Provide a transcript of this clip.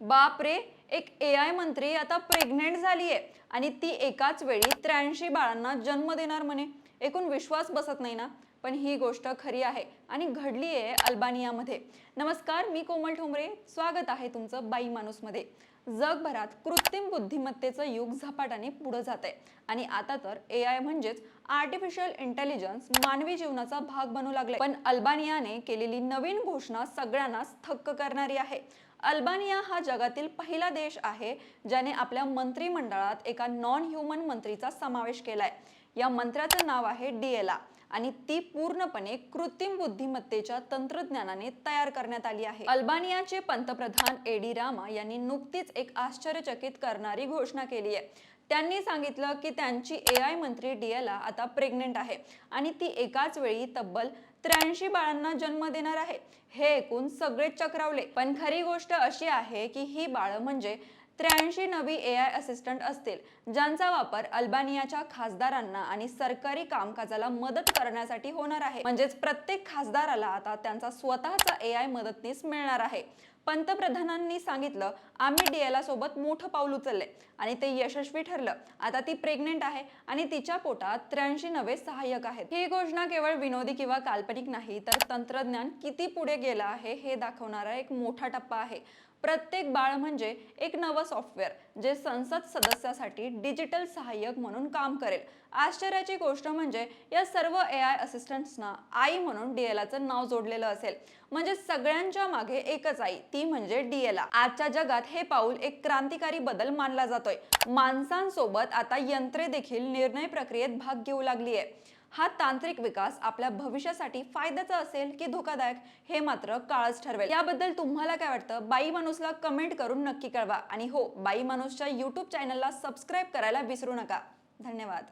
बाप रे एक ए आय मंत्री आता प्रेग्नेंट झालीये. आणि ती एकाच वेळी त्र्याऐंशी बाळांना जन्म देणार म्हणे. एकूण विश्वास बसत नाही ना? पण ही गोष्ट खरी आहे आणि घडली आहे अल्बानियामध्ये. नमस्कार मी कोमल ठोंबरे. स्वागत आहे तुमचं बाई माणूसमध्ये. जगभरात कृत्रिम बुद्धिमत्तेचं युग झपाट्याने पुढे जात आहे आणि आता तर ए आय म्हणजेच आर्टिफिशियल इंटेलिजन्स मानवी जीवनाचा भाग बनू लागले पण अल्बानियाने केलेली नवीन घोषणा सगळ्यांनाच थक्क करणारी आहे. अल्बानिया हा जगातील पहिला देश आहे ज्याने आपल्या मंत्रिमंडळात एका नॉन ह्युमन मंत्रीचा समावेश केलाय. या मंत्र्याचं नाव आहे डीएला. आणि ती पूर्णपणे कृत्रिम बुद्धिमत्तेच्या तंत्रज्ञानाने तयार करण्यात आली आहे. अल्बानियाचे पंतप्रधान एडी रामा यांनी नुकतीच एक आश्चर्यचकित करणारी घोषणा केली आहे. त्यांनी सांगितलं की त्यांची ए आय मंत्री डिएला आता प्रेग्नेंट आहे आणि ती एकाच वेळी तब्बल त्र्याऐंशी बाळांना जन्म देणार आहे. हे ऐकून सगळेच चक्रावले. पण खरी गोष्ट अशी आहे की ही बाळं म्हणजे त्र्याऐंशी नवी ए आय असिस्टंट असतील ज्यांचा वापर अल्बानियाच्या खासदारांना आणि सरकारी कामकाजाला मदत करण्यासाठी होणार आहे. म्हणजेच प्रत्येक खासदाराला आता त्यांचा स्वतःचा ए आय मदतनीस मिळणार आहे. पंतप्रधानांनी सांगितलं आम्ही डीएला सोबत मोठं पाऊल उचलले आणि ते यशस्वी ठरलं. आता ती प्रेग्नेंट आहे आणि तिच्या पोटात त्र्याऐंशी नवे सहाय्यक आहेत. ही घोषणा केवळ विनोदी किंवा काल्पनिक नाही तर तंत्रज्ञान किती पुढे गेलं आहे हे दाखवणारा एक मोठा टप्पा आहे. प्रत्येक बाळ म्हणजे एक नवं सॉफ्टवेअर जे संसद सदस्यासाठी डिजिटल सहाय्यक म्हणून काम करेल. आश्चर्याची गोष्ट म्हणजे या सर्व ए आय असिस्टंट्सना आई म्हणून डीएलाचं नाव जोडलेलं असेल. म्हणजे सगळ्यांच्या मागे एकच आई ती म्हणजे डीएला आजच्या जगात हे पाऊल एक क्रांतिकारी बदल मानला जातोय. माणसांसोबत आता यंत्रे देखील निर्णय प्रक्रियेत भाग घेऊ लागली आहे हा तांत्रिक विकास आपल्या भविष्यासाठी फायद्याचा असेल की धोकादायक हे मात्र काळच ठरवेल. याबद्दल तुम्हाला काय वाटतं? बाई माणूसला कमेंट करून नक्की कळवा. आणि हो बाई माणूसच्या युट्यूब चॅनलला सबस्क्राईब करायला विसरू नका. धन्यवाद.